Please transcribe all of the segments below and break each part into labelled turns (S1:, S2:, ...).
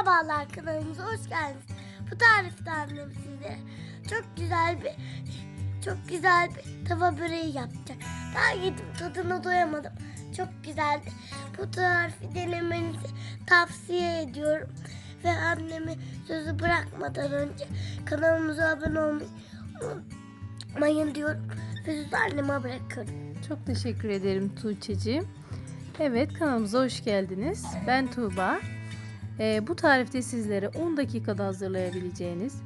S1: Merhabalar kanalımıza hoş geldiniz. Bu tarifte annem size çok güzel bir çok güzel bir tava böreği yapacak. Daha yedim tadına doyamadım. Çok güzeldi. Bu tarifi denemenizi tavsiye ediyorum. Ve annemi sözü bırakmadan önce kanalımıza abone olmayı unutmayın diyorum. Ve sözü anneme bırakıyorum.
S2: Çok teşekkür ederim Tuğçe'ciğim. Evet kanalımıza hoş geldiniz. Ben Tuğba. Ee, bu tarifte sizlere 10 dakikada hazırlayabileceğiniz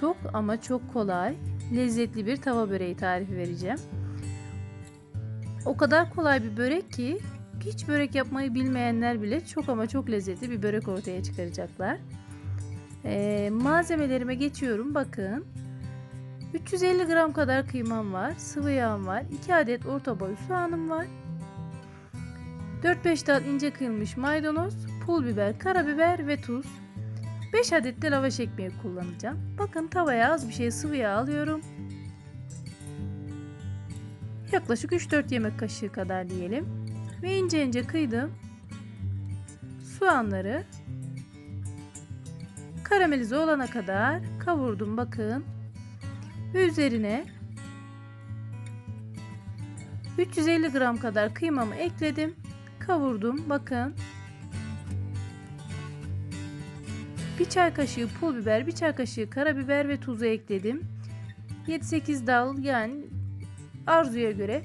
S2: çok ama çok kolay, lezzetli bir tava böreği tarifi vereceğim. O kadar kolay bir börek ki hiç börek yapmayı bilmeyenler bile çok ama çok lezzetli bir börek ortaya çıkaracaklar. Ee, malzemelerime geçiyorum. Bakın 350 gram kadar kıymam var, sıvı yağım var, 2 adet orta boy soğanım var. 4-5 dal ince kıyılmış maydanoz, pul biber, karabiber ve tuz. 5 adet de lavaş ekmeği kullanacağım. Bakın tavaya az bir şey sıvı yağ alıyorum. Yaklaşık 3-4 yemek kaşığı kadar diyelim. Ve ince ince kıydım. Soğanları karamelize olana kadar kavurdum bakın. Ve üzerine 350 gram kadar kıymamı ekledim. Kavurdum. Bakın. Bir çay kaşığı pul biber, bir çay kaşığı karabiber ve tuzu ekledim. 7-8 dal yani arzuya göre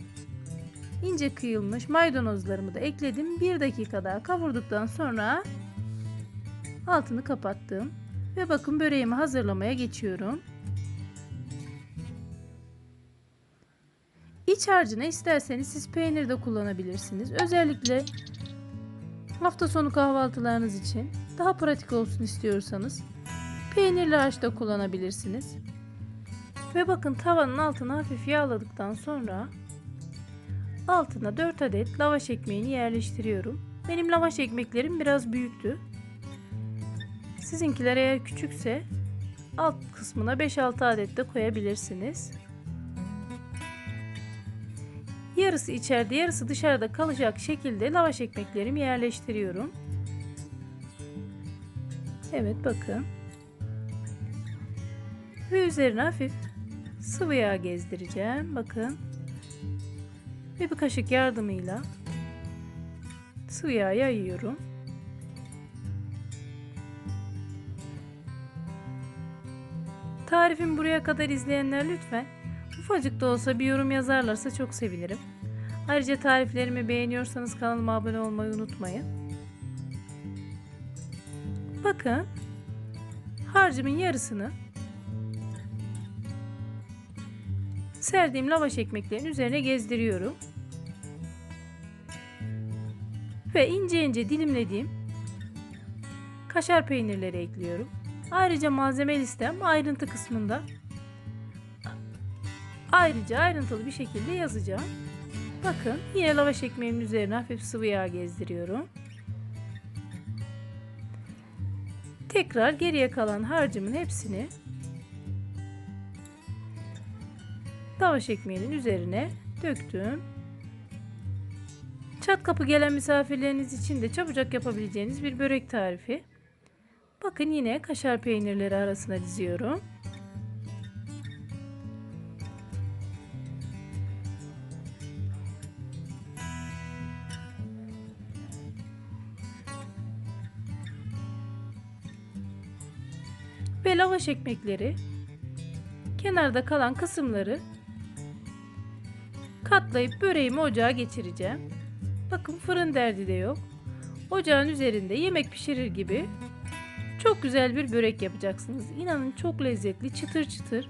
S2: ince kıyılmış maydanozlarımı da ekledim. 1 dakika daha kavurduktan sonra altını kapattım. Ve bakın böreğimi hazırlamaya geçiyorum. İç harcına isterseniz siz peynir de kullanabilirsiniz. Özellikle hafta sonu kahvaltılarınız için daha pratik olsun istiyorsanız peynirli harç da kullanabilirsiniz. Ve bakın tavanın altını hafif yağladıktan sonra altına 4 adet lavaş ekmeğini yerleştiriyorum. Benim lavaş ekmeklerim biraz büyüktü. Sizinkiler eğer küçükse alt kısmına 5-6 adet de koyabilirsiniz. Yarısı içeride yarısı dışarıda kalacak şekilde lavaş ekmeklerimi yerleştiriyorum. Evet bakın. Ve üzerine hafif sıvı yağ gezdireceğim. Bakın. Ve bir kaşık yardımıyla sıvı yağ yayıyorum. Tarifimi buraya kadar izleyenler lütfen ufacık da olsa bir yorum yazarlarsa çok sevinirim. Ayrıca tariflerimi beğeniyorsanız kanalıma abone olmayı unutmayın. Bakın harcımın yarısını serdiğim lavaş ekmeklerin üzerine gezdiriyorum. Ve ince ince dilimlediğim kaşar peynirleri ekliyorum. Ayrıca malzeme listem ayrıntı kısmında ayrıca ayrıntılı bir şekilde yazacağım. Bakın yine lavaş ekmeğimin üzerine hafif sıvı yağ gezdiriyorum. Tekrar geriye kalan harcımın hepsini lavaş ekmeğinin üzerine döktüm. Çat kapı gelen misafirleriniz için de çabucak yapabileceğiniz bir börek tarifi. Bakın yine kaşar peynirleri arasına diziyorum. Ve lavaş ekmekleri kenarda kalan kısımları katlayıp böreğimi ocağa geçireceğim. Bakın fırın derdi de yok. Ocağın üzerinde yemek pişirir gibi çok güzel bir börek yapacaksınız. İnanın çok lezzetli, çıtır çıtır.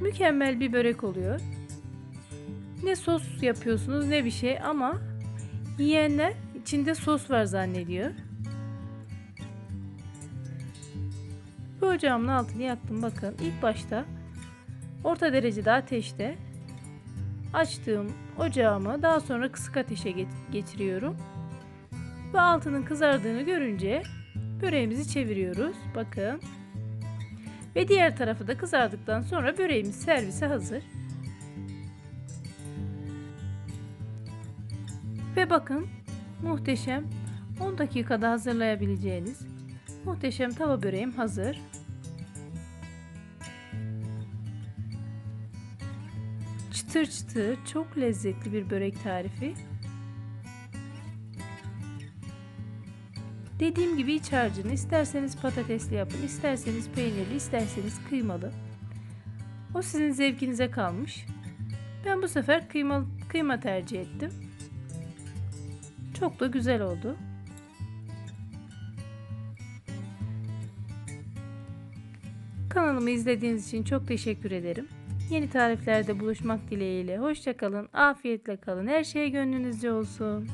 S2: Mükemmel bir börek oluyor. Ne sos yapıyorsunuz ne bir şey ama yiyenler içinde sos var zannediyor. Bu ocağımın altını yaktım bakın. İlk başta orta derecede ateşte açtığım ocağımı daha sonra kısık ateşe getiriyorum. Ve altının kızardığını görünce böreğimizi çeviriyoruz. Bakın. Ve diğer tarafı da kızardıktan sonra böreğimiz servise hazır. Ve bakın muhteşem 10 dakikada hazırlayabileceğiniz Muhteşem tava böreğim hazır. Çıtır çıtır çok lezzetli bir börek tarifi. Dediğim gibi iç harcını isterseniz patatesli yapın, isterseniz peynirli, isterseniz kıymalı. O sizin zevkinize kalmış. Ben bu sefer kıyma, kıyma tercih ettim. Çok da güzel oldu. Kanalımı izlediğiniz için çok teşekkür ederim. Yeni tariflerde buluşmak dileğiyle. Hoşçakalın, afiyetle kalın. Her şey gönlünüzce olsun.